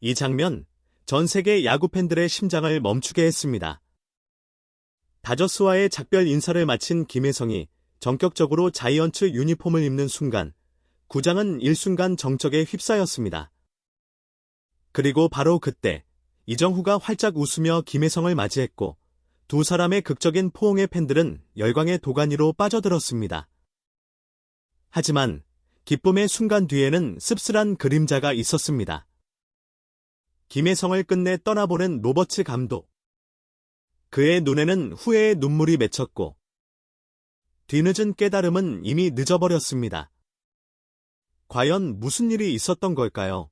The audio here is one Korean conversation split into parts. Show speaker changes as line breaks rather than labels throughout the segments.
이 장면, 전 세계 야구 팬들의 심장을 멈추게 했습니다. 다저스와의 작별 인사를 마친 김혜성이 전격적으로 자이언츠 유니폼을 입는 순간, 구장은 일순간 정적에 휩싸였습니다. 그리고 바로 그때, 이정후가 활짝 웃으며 김혜성을 맞이했고, 두 사람의 극적인 포옹의 팬들은 열광의 도가니로 빠져들었습니다. 하지만 기쁨의 순간 뒤에는 씁쓸한 그림자가 있었습니다. 김혜성을 끝내 떠나보낸 로버츠 감독. 그의 눈에는 후회의 눈물이 맺혔고, 뒤늦은 깨달음은 이미 늦어버렸습니다. 과연 무슨 일이 있었던 걸까요?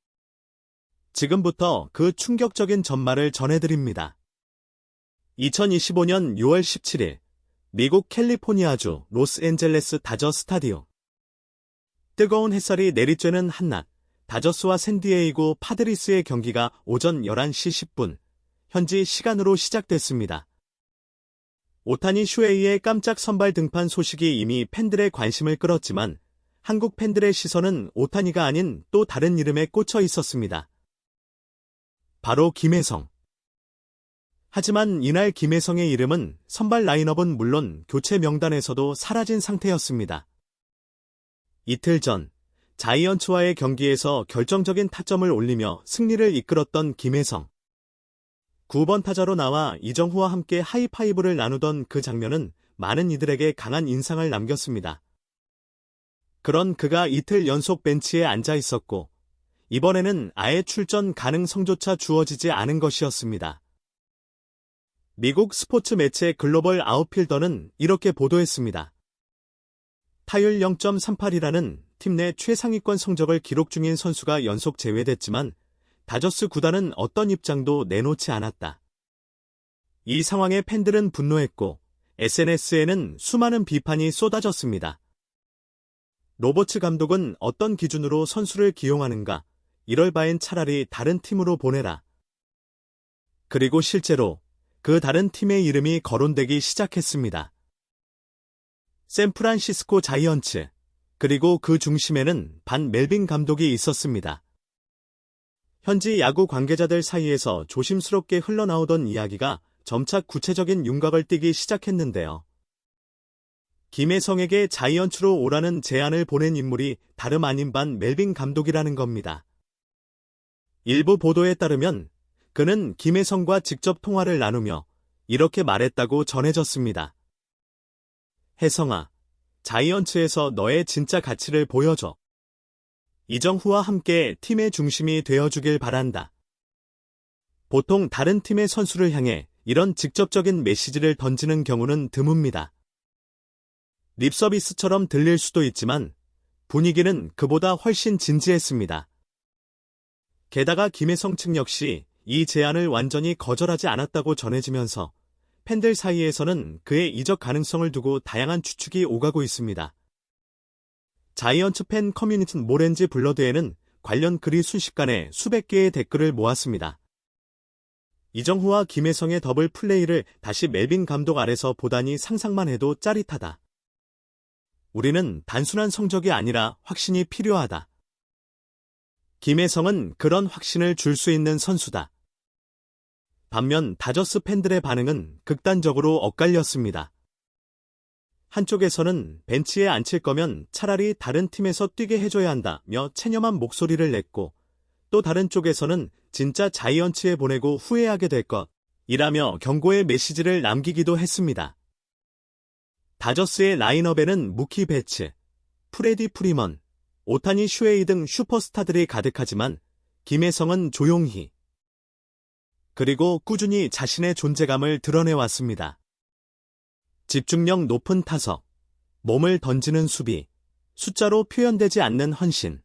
지금부터 그 충격적인 전말을 전해드립니다. 2025년 6월 17일, 미국 캘리포니아주 로스앤젤레스 다저 스타디움. 뜨거운 햇살이 내리쬐는 한낮, 다저스와 샌디에이고 파드리스의 경기가 오전 11시 10분, 현지 시간으로 시작됐습니다. 오타니 슈에이의 깜짝 선발 등판 소식이 이미 팬들의 관심을 끌었지만 한국 팬들의 시선은 오타니가 아닌 또 다른 이름에 꽂혀 있었습니다. 바로 김혜성. 하지만 이날 김혜성의 이름은 선발 라인업은 물론 교체 명단에서도 사라진 상태였습니다. 이틀 전 자이언츠와의 경기에서 결정적인 타점을 올리며 승리를 이끌었던 김혜성. 9번 타자로 나와 이정후와 함께 하이파이브를 나누던 그 장면은 많은 이들에게 강한 인상을 남겼습니다. 그런 그가 이틀 연속 벤치에 앉아 있었고, 이번에는 아예 출전 가능성조차 주어지지 않은 것이었습니다. 미국 스포츠 매체 글로벌 아웃필더는 이렇게 보도했습니다. 타율 0.38이라는 팀 내 최상위권 성적을 기록 중인 선수가 연속 제외됐지만 다저스 구단은 어떤 입장도 내놓지 않았다. 이 상황에 팬들은 분노했고 SNS에는 수많은 비판이 쏟아졌습니다. 로버츠 감독은 어떤 기준으로 선수를 기용하는가? 이럴 바엔 차라리 다른 팀으로 보내라. 그리고 실제로 그 다른 팀의 이름이 거론되기 시작했습니다. 샌프란시스코 자이언츠, 그리고 그 중심에는 반 멜빈 감독이 있었습니다. 현지 야구 관계자들 사이에서 조심스럽게 흘러나오던 이야기가 점차 구체적인 윤곽을 띠기 시작했는데요. 김혜성에게 자이언츠로 오라는 제안을 보낸 인물이 다름 아닌 반 멜빈 감독이라는 겁니다. 일부 보도에 따르면 그는 김혜성과 직접 통화를 나누며 이렇게 말했다고 전해졌습니다. 혜성아, 자이언츠에서 너의 진짜 가치를 보여줘. 이정후와 함께 팀의 중심이 되어주길 바란다. 보통 다른 팀의 선수를 향해 이런 직접적인 메시지를 던지는 경우는 드뭅니다. 립서비스처럼 들릴 수도 있지만 분위기는 그보다 훨씬 진지했습니다. 게다가 김혜성 측 역시 이 제안을 완전히 거절하지 않았다고 전해지면서 팬들 사이에서는 그의 이적 가능성을 두고 다양한 추측이 오가고 있습니다. 자이언츠 팬 커뮤니티 모렌지 블러드에는 관련 글이 순식간에 수백 개의 댓글을 모았습니다. 이정후와 김혜성의 더블 플레이를 다시 멜빈 감독 아래서 보다니 상상만 해도 짜릿하다. 우리는 단순한 성적이 아니라 확신이 필요하다. 김혜성은 그런 확신을 줄 수 있는 선수다. 반면 다저스 팬들의 반응은 극단적으로 엇갈렸습니다. 한쪽에서는 벤치에 앉힐 거면 차라리 다른 팀에서 뛰게 해줘야 한다며 체념한 목소리를 냈고 또 다른 쪽에서는 진짜 자이언츠에 보내고 후회하게 될 것, 이라며 경고의 메시지를 남기기도 했습니다. 다저스의 라인업에는 무키 베츠, 프레디 프리먼, 오타니 슈에이 등 슈퍼스타들이 가득하지만 김혜성은 조용히 그리고 꾸준히 자신의 존재감을 드러내왔습니다. 집중력 높은 타석, 몸을 던지는 수비, 숫자로 표현되지 않는 헌신.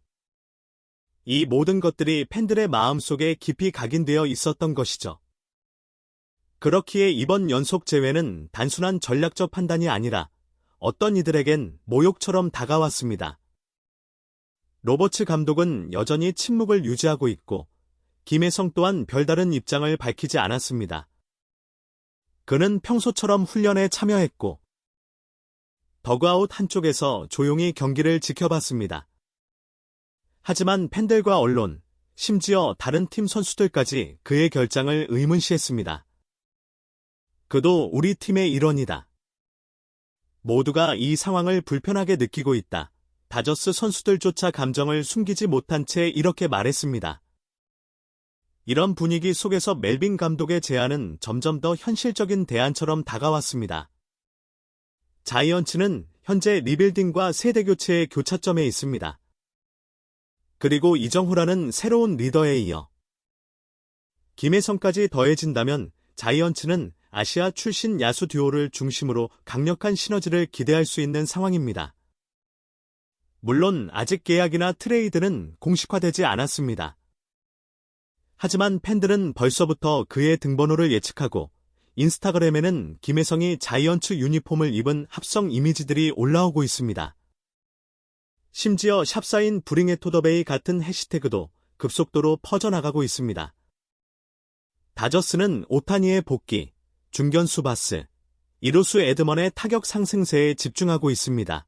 이 모든 것들이 팬들의 마음속에 깊이 각인되어 있었던 것이죠. 그렇기에 이번 연속 제외는 단순한 전략적 판단이 아니라 어떤 이들에겐 모욕처럼 다가왔습니다. 로버츠 감독은 여전히 침묵을 유지하고 있고 김혜성 또한 별다른 입장을 밝히지 않았습니다. 그는 평소처럼 훈련에 참여했고 더그아웃 한쪽에서 조용히 경기를 지켜봤습니다. 하지만 팬들과 언론, 심지어 다른 팀 선수들까지 그의 결장을 의문시했습니다. 그도 우리 팀의 일원이다. 모두가 이 상황을 불편하게 느끼고 있다. 다저스 선수들조차 감정을 숨기지 못한 채 이렇게 말했습니다. 이런 분위기 속에서 멜빈 감독의 제안은 점점 더 현실적인 대안처럼 다가왔습니다. 자이언츠는 현재 리빌딩과 세대 교체의 교차점에 있습니다. 그리고 이정후라는 새로운 리더에 이어 김혜성까지 더해진다면 자이언츠는 아시아 출신 야수 듀오를 중심으로 강력한 시너지를 기대할 수 있는 상황입니다. 물론 아직 계약이나 트레이드는 공식화되지 않았습니다. 하지만 팬들은 벌써부터 그의 등번호를 예측하고 인스타그램에는 김혜성이 자이언츠 유니폼을 입은 합성 이미지들이 올라오고 있습니다. 심지어 샵사인 브링의 토더베이 같은 해시태그도 급속도로 퍼져나가고 있습니다. 다저스는 오타니의 복귀, 중견수 바스, 이루수 에드먼의 타격 상승세에 집중하고 있습니다.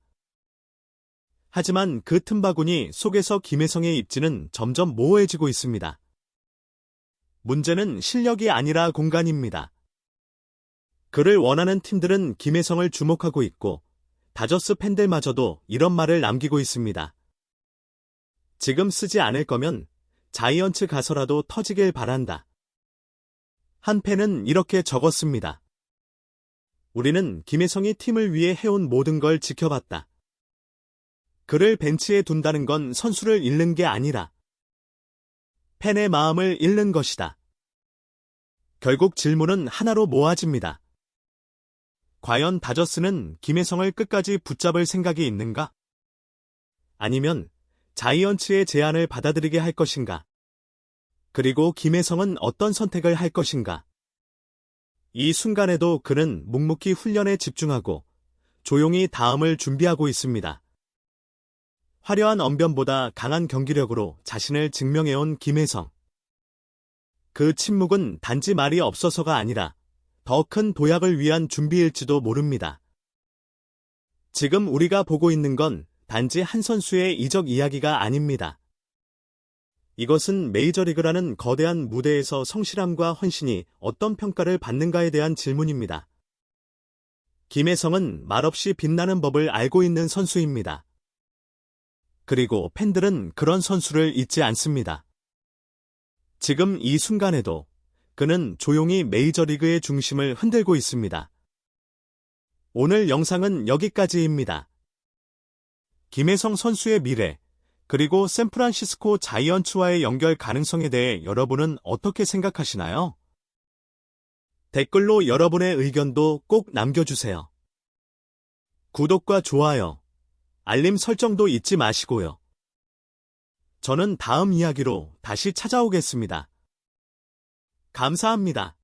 하지만 그 틈바구니 속에서 김혜성의 입지는 점점 모호해지고 있습니다. 문제는 실력이 아니라 공간입니다. 그를 원하는 팀들은 김혜성을 주목하고 있고 다저스 팬들마저도 이런 말을 남기고 있습니다. 지금 쓰지 않을 거면 자이언츠 가서라도 터지길 바란다. 한 팬은 이렇게 적었습니다. 우리는 김혜성이 팀을 위해 해온 모든 걸 지켜봤다. 그를 벤치에 둔다는 건 선수를 잃는 게 아니라 팬의 마음을 잃는 것이다. 결국 질문은 하나로 모아집니다. 과연 다저스는 김혜성을 끝까지 붙잡을 생각이 있는가? 아니면 자이언츠의 제안을 받아들이게 할 것인가? 그리고 김혜성은 어떤 선택을 할 것인가? 이 순간에도 그는 묵묵히 훈련에 집중하고 조용히 다음을 준비하고 있습니다. 화려한 언변보다 강한 경기력으로 자신을 증명해온 김혜성. 그 침묵은 단지 말이 없어서가 아니라 더 큰 도약을 위한 준비일지도 모릅니다. 지금 우리가 보고 있는 건 단지 한 선수의 이적 이야기가 아닙니다. 이것은 메이저리그라는 거대한 무대에서 성실함과 헌신이 어떤 평가를 받는가에 대한 질문입니다. 김혜성은 말없이 빛나는 법을 알고 있는 선수입니다. 그리고 팬들은 그런 선수를 잊지 않습니다. 지금 이 순간에도 그는 조용히 메이저리그의 중심을 흔들고 있습니다. 오늘 영상은 여기까지입니다. 김혜성 선수의 미래, 그리고 샌프란시스코 자이언츠와의 연결 가능성에 대해 여러분은 어떻게 생각하시나요? 댓글로 여러분의 의견도 꼭 남겨주세요. 구독과 좋아요, 알림 설정도 잊지 마시고요. 저는 다음 이야기로 다시 찾아오겠습니다. 감사합니다.